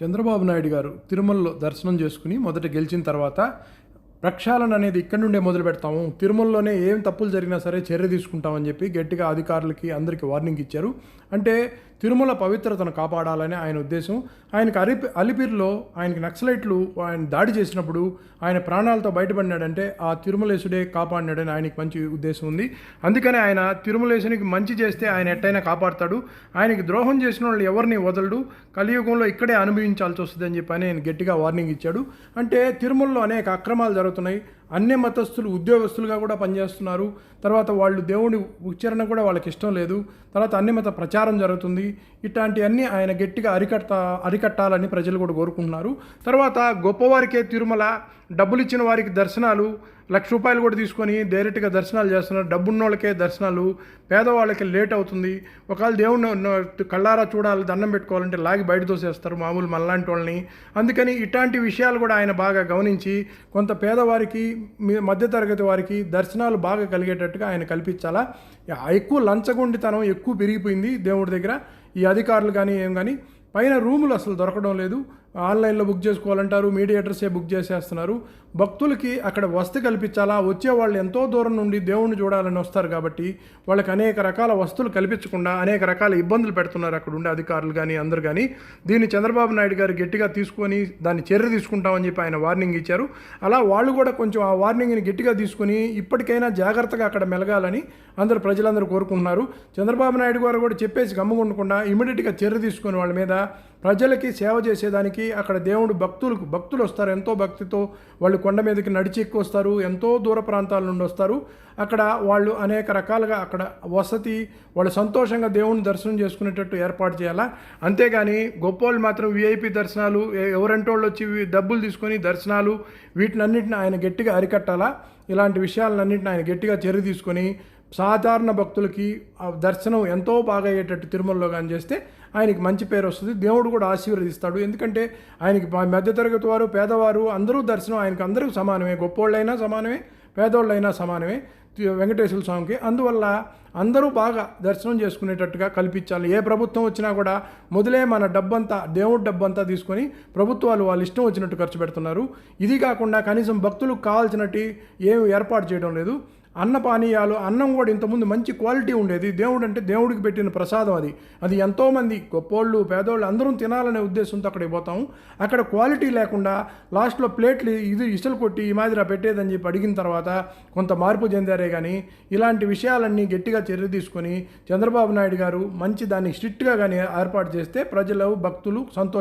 చంద్రబాబు నాయుడు గారు తిరుమలలో దర్శనం చేసుకుని మొదట గెలిచిన తర్వాత ప్రక్షాళన అనేది ఇక్కడ నుండే మొదలు పెడతాము. తిరుమలలోనే ఏం తప్పులు జరిగినా సరే చర్య తీసుకుంటామని చెప్పి గట్టిగా అధికారులకి అందరికీ వార్నింగ్ ఇచ్చారు. అంటే తిరుమల పవిత్రతను కాపాడాలని ఆయన ఉద్దేశం. ఆయనకు అలిపి అలిపిరిలో ఆయనకి నక్సలైట్లు ఆయన దాడి చేసినప్పుడు ఆయన ప్రాణాలతో బయటపడినాడంటే ఆ తిరుమలేశుడే కాపాడినాడని ఆయనకి మంచి ఉద్దేశం ఉంది. అందుకనే ఆయన తిరుమలేశునికి మంచి చేస్తే ఆయన ఎట్టయినా కాపాడతాడు. ఆయనకి ద్రోహం చేసిన వాళ్ళు ఎవరిని వదలడు. కలియుగంలో ఇక్కడే అనుభవించాల్సి వస్తుంది అని చెప్పి ఆయన గట్టిగా వార్నింగ్ ఇచ్చాడు. అంటే తిరుమలలో అనేక అక్రమాలు జరుగుతున్నాయి. అన్ని మతస్థులు ఉద్యోగస్తులుగా కూడా పనిచేస్తున్నారు. తర్వాత వాళ్ళు దేవుని ఉచ్చారణ కూడా వాళ్ళకి ఇష్టం లేదు. తర్వాత అన్ని మత ప్రచారం జరుగుతుంది. ఇట్లాంటివన్నీ ఆయన గట్టిగా అరికట్ట అరికట్టాలని ప్రజలు కూడా కోరుకుంటున్నారు. తర్వాత గొప్పవారికే తిరుమల డబ్బులు ఇచ్చిన వారికి దర్శనాలు లక్ష రూపాయలు కూడా తీసుకొని డైరెక్ట్గా దర్శనాలు చేస్తున్నారు. డబ్బున్న వాళ్ళకే దర్శనాలు పేదవాళ్ళకి లేట్ అవుతుంది. ఒకవేళ దేవుడిని కళ్ళారా చూడాలి దండం పెట్టుకోవాలంటే లాగి బయట తోసేస్తారు మామూలు మనలాంటి వాళ్ళని. అందుకని ఇట్లాంటి విషయాలు కూడా ఆయన బాగా గమనించి కొంత పేదవారికి మధ్యతరగతి వారికి దర్శనాలు బాగా కలిగేటట్టుగా ఆయన కల్పించాలా. ఎక్కువ లంచగొండితనం ఎక్కువ పెరిగిపోయింది దేవుడి దగ్గర. ఈ అధికారులు కానీ ఏం కానీ పైన రూములు అసలు దొరకడం లేదు. ఆన్లైన్లో బుక్ చేసుకోవాలంటారు మీడియేటర్సే బుక్ చేసేస్తున్నారు. భక్తులకి అక్కడ వసతి కల్పించాలా? వచ్చే వాళ్ళు ఎంతో దూరం నుండి దేవుణ్ణి చూడాలని వస్తారు కాబట్టి వాళ్ళకి అనేక రకాల వస్తువులు కల్పించకుండా అనేక రకాల ఇబ్బందులు పెడుతున్నారు అక్కడ ఉండే అధికారులు కానీ అందరు కానీ దీన్ని చంద్రబాబు నాయుడు గారు గట్టిగా తీసుకొని దాన్ని చర్య తీసుకుంటామని చెప్పి ఆయన వార్నింగ్ ఇచ్చారు. అలా వాళ్ళు కూడా కొంచెం ఆ వార్నింగ్ని గట్టిగా తీసుకొని ఇప్పటికైనా జాగ్రత్తగా అక్కడ మెలగాలని అందరు ప్రజలందరూ కోరుకుంటున్నారు. చంద్రబాబు నాయుడు గారు కూడా చెప్పేసి గమ్ముకుండకుండా ఇమీడియట్గా చర్య తీసుకొని వాళ్ళ మీద ప్రజలకి సేవ చేసేదానికి అక్కడ దేవుడు భక్తులకు భక్తులు వస్తారు ఎంతో భక్తితో వాళ్ళు కొండ మీదకి నడిచి ఎక్కువస్తారు ఎంతో దూర ప్రాంతాల నుండి వస్తారు. అక్కడ వాళ్ళు అనేక రకాలుగా అక్కడ వసతి వాళ్ళు సంతోషంగా దేవుని దర్శనం చేసుకునేటట్టు ఏర్పాటు చేయాలా? అంతేగాని గొప్పోళ్ళు మాత్రం విఐపి దర్శనాలు ఎ- ఎవరంటే వాళ్ళు వచ్చి డబ్బులు తీసుకొని దర్శనాలు వీటినన్నింటిని ఆయన గట్టిగా అరికట్టాలా? ఇలాంటి విషయాలన్నింటిని ఆయన గట్టిగా చర్య తీసుకొని సాధారణ భక్తులకి ఆ దర్శనం ఎంతో బాగా అయ్యేటట్టు తిరుమలలో కానీ చేస్తే ఆయనకి మంచి పేరు వస్తుంది. దేవుడు కూడా ఆశీర్వదిస్తాడు. ఎందుకంటే ఆయనకి మధ్యతరగతి వారు పేదవారు అందరూ దర్శనం ఆయనకి అందరూ సమానమే. గొప్పోళ్ళైనా సమానమే పేదోళ్ళైనా సమానమే వెంకటేశ్వర స్వామికి. అందువల్ల అందరూ బాగా దర్శనం చేసుకునేటట్టుగా కల్పించాలి. ఏ ప్రభుత్వం వచ్చినా కూడా మొదలే మన డబ్బంతా దేవుడి డబ్బంతా తీసుకొని ప్రభుత్వాలు వాళ్ళు ఇష్టం వచ్చినట్టు ఖర్చు పెడుతున్నారు. ఇది కాకుండా కనీసం భక్తులకు కావాల్సినట్టు ఏమి ఏర్పాటు చేయడం లేదు. అన్న పానీయాలు అన్నం కూడా ఇంతకుముందు మంచి క్వాలిటీ ఉండేది. దేవుడు అంటే దేవుడికి పెట్టిన ప్రసాదం అది. అది ఎంతోమంది గొప్పోళ్ళు పేదోళ్ళు అందరం తినాలనే ఉద్దేశంతో అక్కడికి పోతాం అక్కడ క్వాలిటీ లేకుండా లాస్ట్లో ప్లేట్లు ఇది ఇసలు కొట్టి ఈ మాదిరా పెట్టేదని చెప్పి అడిగిన తర్వాత కొంత మార్పు చెందారే కానీ ఇలాంటి విషయాలన్నీ గట్టిగా చర్య తీసుకొని చంద్రబాబు నాయుడు గారు మంచి దాన్ని స్ట్రిక్ట్గా కానీ ఏర్పాటు చేస్తే ప్రజలు భక్తులు సంతోషం